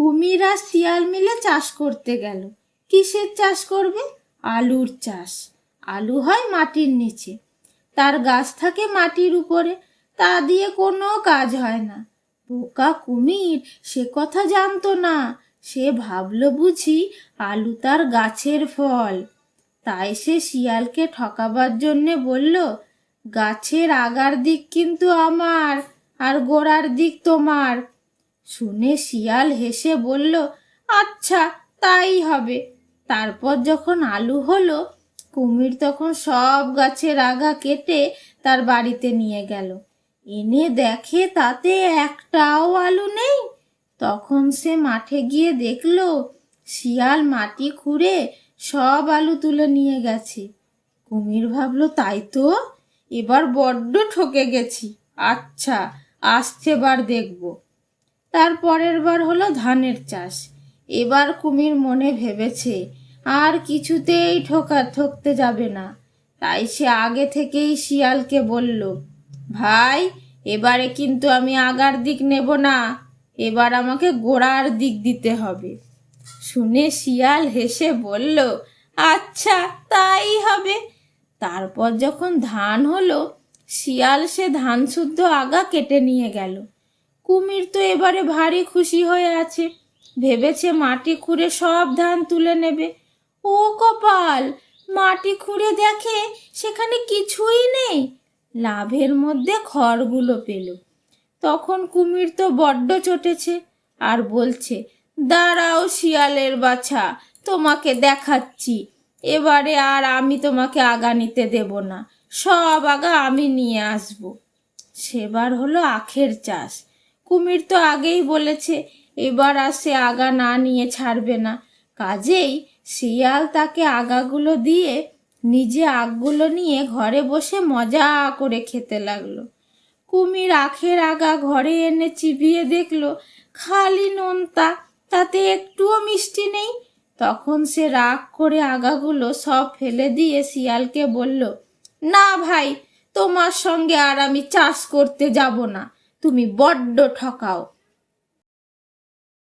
কুমির আর শিয়াল মিলে চাষ করতে গেল। কিসের চাষ করবে? আলুর চাষ। আলু হয় মাটির নিচে। তার গাছ থাকে মাটির উপরে। তা দিয়ে কোনো কাজ হয় না। বোকা কুমির, সে কথা জানতো না। সে ভাবলো বুঝি আলু তার গাছের ফল। তাই সে শিয়ালকে ঠকাবার জন্যে বলল, গাছের আগার দিক কিন্তু আমার, আর গোড়ার দিক তোমার। শুনে শিয়াল হেসে বলল আচ্ছা তাই হবে। তারপর যখন আলু হলো, কুমির তখন সব গাছের আগা কেটে তার বাড়িতে নিয়ে গেল। এনে দেখে তাতে একটাও আলু নেই। তখন সে মাঠে গিয়ে দেখল, শিয়াল মাটি খুঁড়ে সব আলু তুলে নিয়ে গেছে। কুমির ভাবলো, তাই তো, এবার বড্ড ঠকে গেছি। আচ্ছা আসছে বার দেখব। তার পরের বার হলো ধানের চাষ। এবার কুমির মনে ভেবেছে, আর কিছুতেই ঠকা ঠকতে যাবে না। তাই সে আগে থেকেই শিয়ালকে বলল, ভাই, এবারে কিন্তু আমি আগার দিক নেব না। এবার আমাকে গোড়ার দিক দিতে হবে। শুনে শিয়াল হেসে বলল আচ্ছা তাই হবে। তারপর যখন ধান হলো, শিয়াল সে ধান শুদ্ধ আগা কেটে নিয়ে গেল। কুমির তো এবারে ভারী খুশি হয়ে আছে। ভেবেছে মাটি খুঁড়ে সব ধান তুলে নেবে। ও কপাল, মাটি খুঁড়ে দেখে সেখানে কিছুই নেই। লাভের মধ্যে খড়গুলো পেল। তখন কুমির তো বড্ড চটেছে আর বলছে, দাঁড়াও শিয়ালের বাছা, তোমাকে দেখাচ্ছি। এবারে আর আমি তোমাকে আগা নিতে দেব না। সব আগা আমি নিয়ে আসব। সেবার হলো আখের চাষ। কুমির তো আগেই বলেছে, এবার আর সে আগা না নিয়ে ছাড়বে না। কাজেই শিয়াল তাকে আগাগুলো দিয়ে নিজে আগগুলো নিয়ে ঘরে বসে মজা করে খেতে লাগল। কুমির আখের আগা ঘরে এনে চিবিয়ে দেখল, খালি নোনতা, তাতে একটুও মিষ্টি নেই? তখন সে রাগ করে আগাগুলো সব ফেলে দিয়ে শিয়ালকে বলল, না ভাই, তোমার সঙ্গে আর আমি চাষ করতে যাব না। তুমি বড্ড ঠকাও।